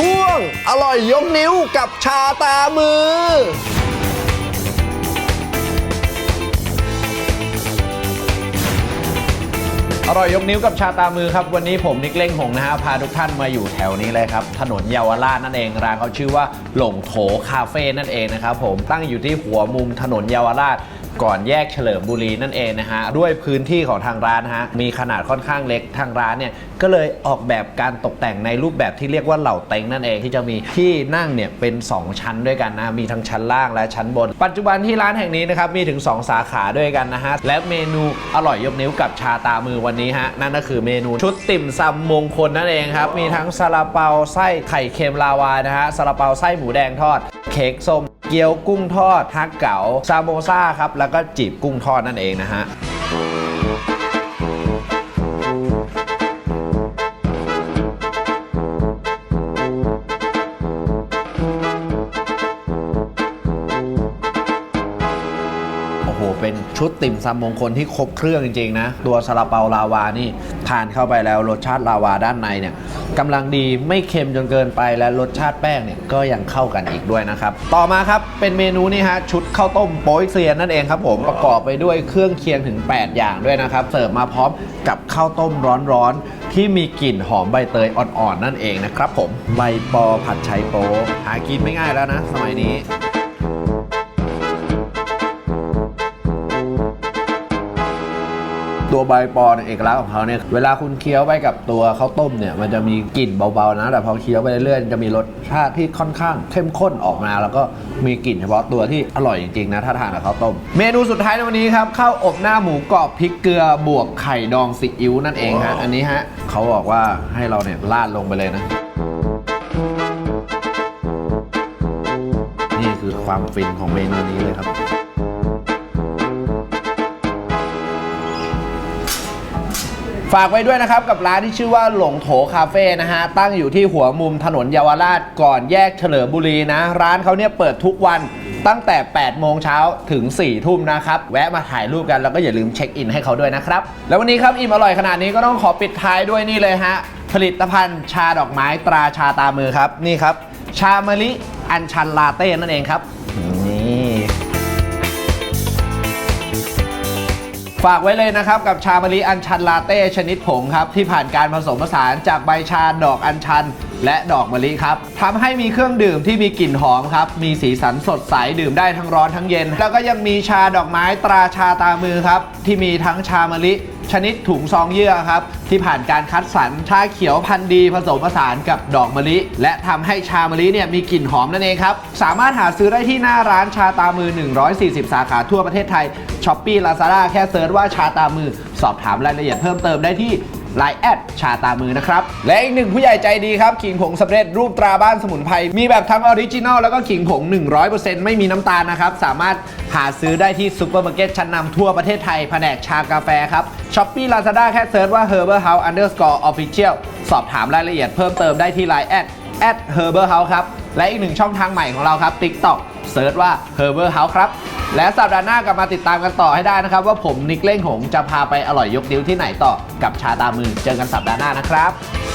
ช่วง อร่อยยกนิ้วกับชาตามือ อร่อยยกนิ้วกับชาตามือครับ วันนี้ผมนิกเล้งหงนะฮะพาทุกท่านมาอยู่แถวนี้เลยครับ ถนนเยาวราชนั่นเองร้านเขาชื่อว่าหลงโถคาเฟ่นั่นเองนะครับผมตั้งอยู่ที่หัวมุมถนนเยาวราช ก่อนแยกเฉลิมบุรีนั่นเองนะฮะด้วยพื้นที่ของทางร้านนะฮะมีขนาดค่อนข้างเล็กทางร้านเนี่ยก็เลยออกแบบการตกแต่งในรูปแบบที่เรียกว่าเหล่าเต็งนั่นเองที่จะมีที่นั่งเนี่ยเป็น 2 ชั้นด้วยกันนะมีทั้งชั้นล่างและชั้นบน ปัจจุบันที่ร้านแห่งนี้นะครับมีถึง 2 สาขาด้วยกันนะฮะและเมนูอร่อยยกนิ้วกับชาตามือวันนี้ฮะนั่นก็คือเมนูชุดติ่มซำมงคลนั่นเองครับมีทั้งซาลาเปาไส้ไข่เค็มลาวานะฮะซาลาเปาไส้หมูแดงทอด เค้กส้ม เกี๊ยวกุ้งทอดฮักเก๋าซาโมซ่าครับแล้วก็จีบกุ้งทอดนั่นเองนะฮะ เป็นชุดติ่มซำมงคลที่ครบเครื่องจริงๆนะ ตัวซาลาเปาลาวานี่ทานเข้าไปแล้วรสชาติลาวาด้านในเนี่ยกำลังดีไม่เค็มจนเกินไปและรสชาติแป้งเนี่ยก็ยังเข้ากันอีกด้วยนะครับ ต่อมาครับเป็นเมนูนี่ฮะชุดข้าวต้มโป๊ยเซียนนั่นเองครับผมประกอบไปด้วยเครื่องเคียงถึง 8 อย่างด้วยนะครับ เสิร์ฟมาพร้อมกับข้าวต้มร้อนๆที่มีกลิ่นหอมใบเตยอ่อนๆนั่นเองนะครับผมใบปอผัดไชโป๊หากินไม่ง่ายแล้วนะ สมัยนี้ ตัวใบปอเนี่ยเอกลักษณ์ของเขาเนี่ยเวลาคุณเคี้ยวไปกับตัวข้าวต้มเนี่ยมันจะมีกลิ่นเบาๆนะ แต่พอเคี้ยวไปเรื่อยๆจะมีรสชาติที่ค่อนข้างเข้มข้นออกมา แล้วก็มีกลิ่นเฉพาะตัวที่อร่อยจริงๆนะถ้าทานกับข้าวต้ม เมนูสุดท้ายในวันนี้ครับข้าวอบหน้าหมูกรอบพริกเกลือบวกไข่ดองซีอิ๊วนั่นเองฮะอันนี้ฮะเขาบอกว่าให้เราเนี่ยราดลงไปเลยนะนี่คือความฟินของเมนูนี้เลยครับ ฝากไว้ด้วยนะครับ กับร้านที่ชื่อว่าหลงโถคาเฟ่นะฮะ ตั้งอยู่ที่หัวมุมถนนเยาวราชก่อนแยกเฉลิมบุรีนะ ร้านเขาเนี่ยเปิดทุกวันตั้งแต่ 8 โมงเช้าถึง 4 ทุ่มนะครับ แวะมาถ่ายรูปกัน แล้วก็อย่าลืมเช็คอินให้เขาด้วยนะครับ แล้ววันนี้ครับ อิ่มอร่อยขนาดนี้ก็ต้องขอปิดท้ายด้วยนี่เลยฮะ ผลิตภัณฑ์ชาดอกไม้ตราชาตามือครับ นี่ครับ ชามะลิอัญชันลาเต้นั่นเองครับนี่ ฝากไว้เลยนะครับ กับชามะลิอัญชันลาเต้ชนิดผงครับ ที่ผ่านการผสมผสานจากใบชาดอกอัญชัน และดอกมะลิครับทำให้มีเครื่องดื่มที่มีกลิ่นหอมครับ มีสีสันสดใสดื่มได้ทั้งร้อนทั้งเย็น แล้วก็ยังมีชาดอกไม้ตราชาตามือครับ ที่มีทั้งชามะลิ ชนิดถุงซองเยื่อครับ ที่ผ่านการคัดสรรชาเขียวพันธุ์ดีผสมผสานกับดอกมะลิ และทำให้ชามะลิเนี่ยมีกลิ่นหอมนั่นเองครับ สามารถหาซื้อได้ที่หน้าร้านชาตามือ 140 สาขาทั่วประเทศไทยช้อปปี้ลาซาด้าแค่เซิร์ชว่าชาตามือ สอบถามรายละเอียดเพิ่มเติมได้ที่ ไลน์แอดชาตามือนะครับ และอีกหนึ่งผู้ใหญ่ใจดีครับ ขิงผงสำเร็จรูปตราบ้านสมุนไพร มีแบบทั้งออริจินอลแล้วก็ขิงผง 100%ไม่มีน้ำตาลนะครับ สามารถหาซื้อได้ที่ซูเปอร์มาร์เก็ตชั้นนำทั่วประเทศไทย แผนกชากาแฟครับช้อปปี้ลาซาด้าแค่เซิร์ชว่า Herbal House Underscore Official สอบถามรายละเอียดเพิ่มเติมได้ที่ไลน์แอด at Herbal House ครับ และอีกหนึ่งช่องทางใหม่ของเราครับ TikTok เซิร์ชว่า Herbal House ครับ และสัปดาห์หน้ากลับมาติดตามกันต่อให้ได้นะครับ ว่าผมนิกเล่งหงจะพาไปอร่อยยกนิ้วที่ไหนต่อกับชาตามือเจอกันสัปดาห์หน้านะครับ